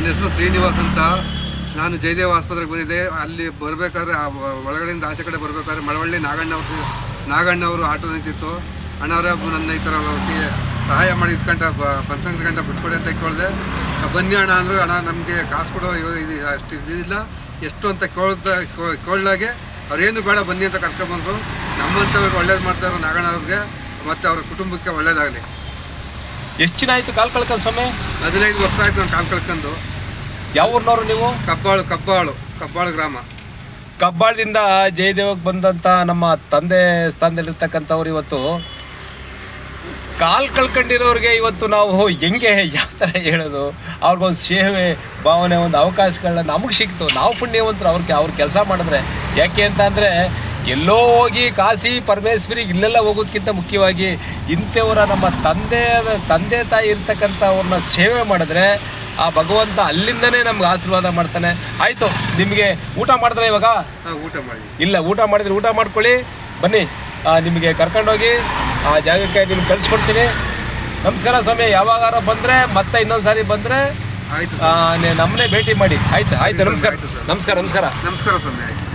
ನನ್ನ ಹೆಸರು ಶ್ರೀನಿವಾಸ್ ಅಂತ. ನಾನು ಜಯದೇವ ಆಸ್ಪತ್ರೆಗೆ ಬಂದಿದ್ದೆ. ಅಲ್ಲಿ ಬರಬೇಕಾದ್ರೆ ಒಳಗಡೆಯಿಂದ ಆಚೆ ಕಡೆ ಬರಬೇಕಾದ್ರೆ ಮಳವಳ್ಳಿ ನಾಗಣ್ಣ ಅವರು ನಾಗಣ್ಣ ಅವರು ಆಟೋ ನಿಂತಿತ್ತು. ಅಣ್ಣವರೇ ನನ್ನ ಈ ಥರ ಅವ್ರಿಗೆ ಸಹಾಯ ಮಾಡಿ ಇದ್ಕಂಟ ಪಂಚಾಂಗ ಬಿಟ್ಕೊಡಿ ಅಂತ ಕೇಳಿದೆ. ಬನ್ನಿ ಅಣ್ಣ ಅಂದರು, ಅಣ್ಣ ನಮಗೆ ಕಾಸು ಕೊಡೋ ಇದು ಅಷ್ಟು ಇದಿಲ್ಲ. ಎಷ್ಟು ಅಂತ ಕೇಳ್ದ ಕೇಳ್ದಾಗೆ ಅವ್ರೇನು ಬೇಡ, ಬನ್ನಿ ಅಂತ ಕರ್ಕೊಂಡ್ಬಂದರು ನಮ್ಮಂಥವ್ರಿಗೆ ಒಳ್ಳೇದು ಮಾಡ್ತಾರೆ ನಾಗಣ್ಣ ಅವ್ರಿಗೆ. ಮತ್ತು ಅವ್ರ ಕುಟುಂಬಕ್ಕೆ ಒಳ್ಳೇದಾಗಲಿ. ಎಷ್ಟು ದಿನ ಆಯ್ತು ಕಾಲು ಕಳ್ಕೊಂಡು ಸ್ವಾಮಿ? ಹದಿನೈದು ವರ್ಷ ಆಯ್ತು ನಾನು ಕಾಲು ಕಳ್ಕೊಂಡು. ಯಾವ ಊರ್ನವ್ರು ನೀವು? ಕಬ್ಬಾಳು ಕಬ್ಬಾಳು ಕಬ್ಬಾಳು ಗ್ರಾಮ. ಕಬ್ಬಾಳದಿಂದ ಜಯದೇವಕ್ಕೆ ಬಂದಂಥ ನಮ್ಮ ತಂದೆ ಸ್ಥಾನದಲ್ಲಿರ್ತಕ್ಕಂಥವ್ರು ಇವತ್ತು. ಕಾಲು ಕಳ್ಕೊಂಡಿರೋರಿಗೆ ಇವತ್ತು ನಾವು ಹೆಂಗೆ ಯಾವ ಥರ ಹೇಳೋದು? ಅವ್ರಿಗೊಂದು ಸೇವೆ ಭಾವನೆ ಒಂದು ಅವಕಾಶಗಳನ್ನ ನಮಗೆ ಸಿಕ್ತು. ನಾವು ಪುಣ್ಯವಂತರು ಅವ್ರಿಗೆ ಅವ್ರ ಕೆಲಸ ಮಾಡಿದ್ರೆ. ಯಾಕೆ ಅಂತ ಅಂದರೆ ಎಲ್ಲೋ ಹೋಗಿ ಕಾಶಿ ಪರಮೇಶ್ವರಿಗೆ ಇಲ್ಲೆಲ್ಲ ಹೋಗೋದಕ್ಕಿಂತ ಮುಖ್ಯವಾಗಿ ಇಂಥವರ ನಮ್ಮ ತಂದೆ ತಂದೆ ತಾಯಿ ಇರ್ತಕ್ಕಂಥವ್ರನ್ನ ಸೇವೆ ಮಾಡಿದ್ರೆ ಆ ಭಗವಂತ ಅಲ್ಲಿಂದನೇ ನಮ್ಗೆ ಆಶೀರ್ವಾದ ಮಾಡ್ತಾನೆ. ಆಯಿತು ನಿಮಗೆ ಊಟ ಮಾಡಿದ್ರೆ ಇವಾಗ? ಊಟ ಮಾಡಿ. ಇಲ್ಲ ಊಟ ಮಾಡಿದ್ರೆ ಊಟ ಮಾಡ್ಕೊಳ್ಳಿ. ಬನ್ನಿ ನಿಮಗೆ ಕರ್ಕೊಂಡೋಗಿ ಆ ಜಾಗಕ್ಕೆ ನಿಮ್ಗೆ ಕಳಿಸ್ಕೊಡ್ತೀನಿ. ನಮಸ್ಕಾರ ಸ್ವಾಮಿ ಯಾವಾಗಾರ ಬಂದರೆ ಮತ್ತೆ ಇನ್ನೊಂದು ಸಾರಿ ಬಂದರೆ ಆಯಿತು ನಮ್ಮನ್ನೇ ಭೇಟಿ ಮಾಡಿ. ಆಯ್ತು ಆಯ್ತು ನಮಸ್ಕಾರ. ನಮಸ್ಕಾರ ನಮಸ್ಕಾರ. ನಮಸ್ಕಾರ ಸ್ವಾಮಿ